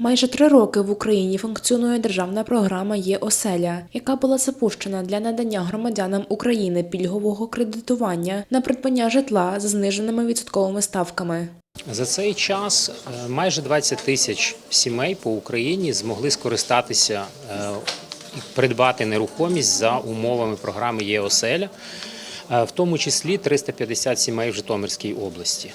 Майже три роки в Україні функціонує державна програма Є оселя, яка була запущена для надання громадянам України пільгового кредитування на придбання житла за зниженими відсотковими ставками. За цей час е, майже 20 тисяч сімей по Україні змогли скористатися е, і придбати нерухомість за умовами програми ЄОСЕЛЯ, е, в тому числі 350 сімей в Житомирській області.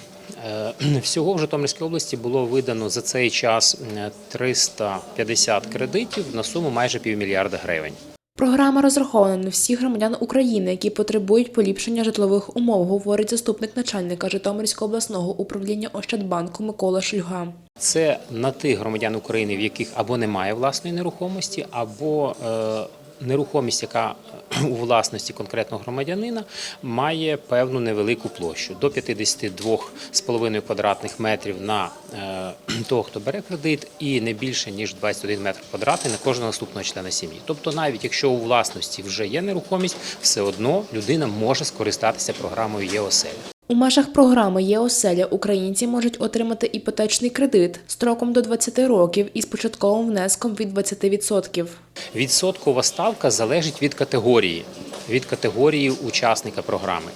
Е, Всього в Житомирській області було видано за цей час е, 350 кредитів на суму майже півмільярда гривень. Програма розрахована на всіх громадян України, які потребують поліпшення житлових умов, говорить заступник начальника Житомирського обласного управління Ощадбанку Микола Шульга. Це на тих громадян України, в яких або немає власної нерухомості, або е, нерухомість, яка е, у власності конкретного громадянина має певну невелику площу до 52,5 квадратних метрів на е, того, хто бере кредит, і не більше ніж 21 метр квадратний на кожного наступного члена сім'ї. Тобто, навіть якщо у власності вже є нерухомість, все одно людина може скористатися програмою ЄОСЕЛЯ. У межах програми Є оселя українці можуть отримати іпотечний кредит строком до 20 років із початковим внеском від 20%. Відсоткова ставка залежить від категорії. Від категорії учасника програми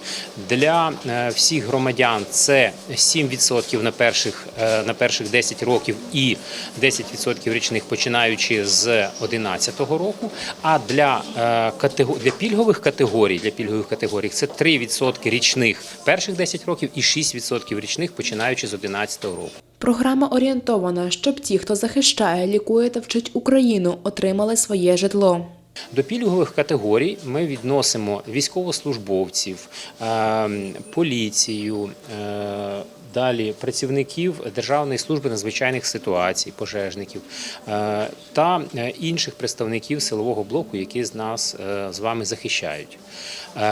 для е, всіх громадян це 7% на перших е, на перших 10 років і 10% річних починаючи з 2011 року. А для е, для пільгових категорій для пільгових категорій це 3% річних перших 10 років і 6% річних починаючи з 2011 року. Програма орієнтована, щоб ті, хто захищає, лікує та вчить Україну, отримали своє житло. До пільгових категорій ми відносимо військовослужбовців, е, поліцію, е, далі працівників Державної служби надзвичайних ситуацій, пожежників е, та інших представників силового блоку, які з нас з вами захищають.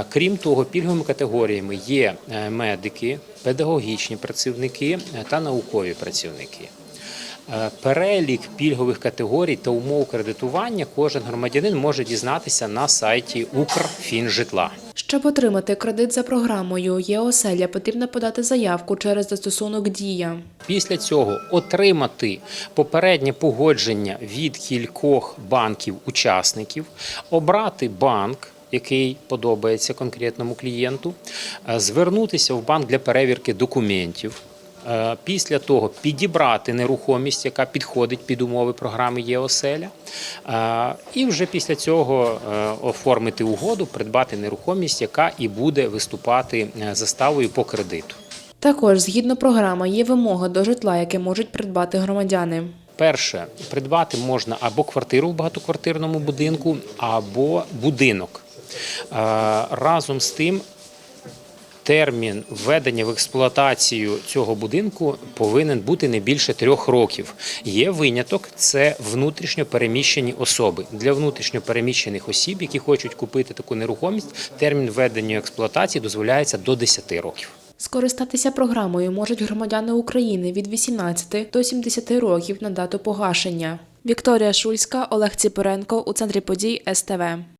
Крім того, пільговими категоріями є медики, педагогічні працівники та наукові працівники. Е, Перелік пільгових категорій та умов кредитування кожен громадянин може дізнатися на сайті Укрфінжитла. Щоб отримати кредит за програмою Є оселя, потрібно подати заявку через застосунок Дія. Після цього отримати попереднє погодження від кількох банків-учасників, обрати банк. Який подобається конкретному клієнту, е, звернутися в банк для перевірки документів. Е, Після того підібрати нерухомість, яка підходить під умови програми ЄОСЕЛЯ, Е, і вже після цього е, оформити угоду, придбати нерухомість, яка і буде виступати заставою по кредиту. Також, згідно програми, є вимоги до житла, яке можуть придбати громадяни. Перше, придбати можна або квартиру в багатоквартирному будинку, або будинок. Разом з тим, термін введення в експлуатацію цього будинку повинен бути не більше трьох років. Є виняток це внутрішньо переміщені особи. Для внутрішньо переміщених осіб, які хочуть купити таку нерухомість, термін введення в експлуатації дозволяється до 10 років. Скористатися програмою можуть громадяни України від 18 до 70 років на дату погашення. Вікторія Шульська, Олег Ціпоренко у центрі подій СТВ.